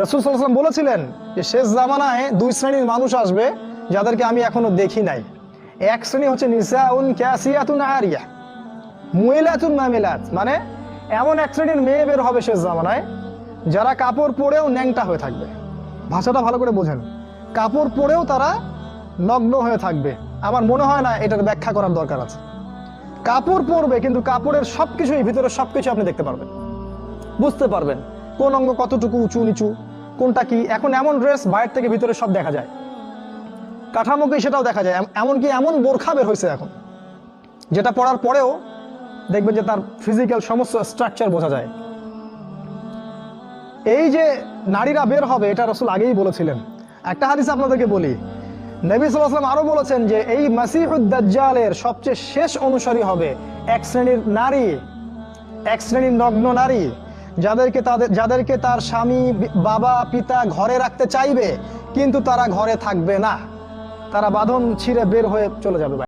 রসুল সাল্লাম বলেছিলেন যে শেষ জামানায় দুই শ্রেণির মানুষ আসবে যাদেরকে আমি এখনও দেখি নাই। এক শ্রেণি হচ্ছে নিসাউন ক্যাসিয়াতুন আরিয়া, মুইলাতুন মামিলাত মানে এমন এক শ্রেণির মেয়ে বের হবে শেষ জামানায় যারা কাপড় পরেও ন্যাংটা হয়ে থাকবে। ভাষাটা ভালো করে বোঝেন। কাপড় পরেও তারা নগ্ন হয়ে থাকবে। আমার মনে হয় না এটার ব্যাখ্যা করার দরকার আছে। কাপড় পরবে কিন্তু কাপড়ের সব কিছুই ভিতরে সব কিছু আপনি দেখতে পারবেন। বুঝতে পারবেন। কোন অঙ্গ কতটুকু উঁচু নিচু? কোনটা কি? এখন এমন ড্রেস বাইরে থেকে ভিতরে সব দেখা যায়। কাঠামোকে সেটাও দেখা যায়। এম- এমনকি এমন বোরখা বের হয়েছে এখন। যেটা পড়ার পরেও দেখবেন যে তার ফিজিক্যাল সমস্ত স্ট্রাকচার বোঝা যায়। এই যে নারীরা বের হবে, এটা রসুল আগেই বলেছিলেন। একটা হাদিস আপনাদেরকে বলি। নবী সাল্লাম আরও বলেছেন যে, এই মাসিহুদ্দাজ্জালের সবচেয়ে শেষ অনুসারী হবে এক শ্রেণির নারী, এক শ্রেণির নগ্ন নারী যাদেরকে তাদের, যাদেরকে তার স্বামী, বাবা, পিতা ঘরে রাখতে চাইবে, কিন্তু তারা ঘরে থাকবে না। তারা বাঁধন ছিঁড়ে বের হয়ে চলে যাবে।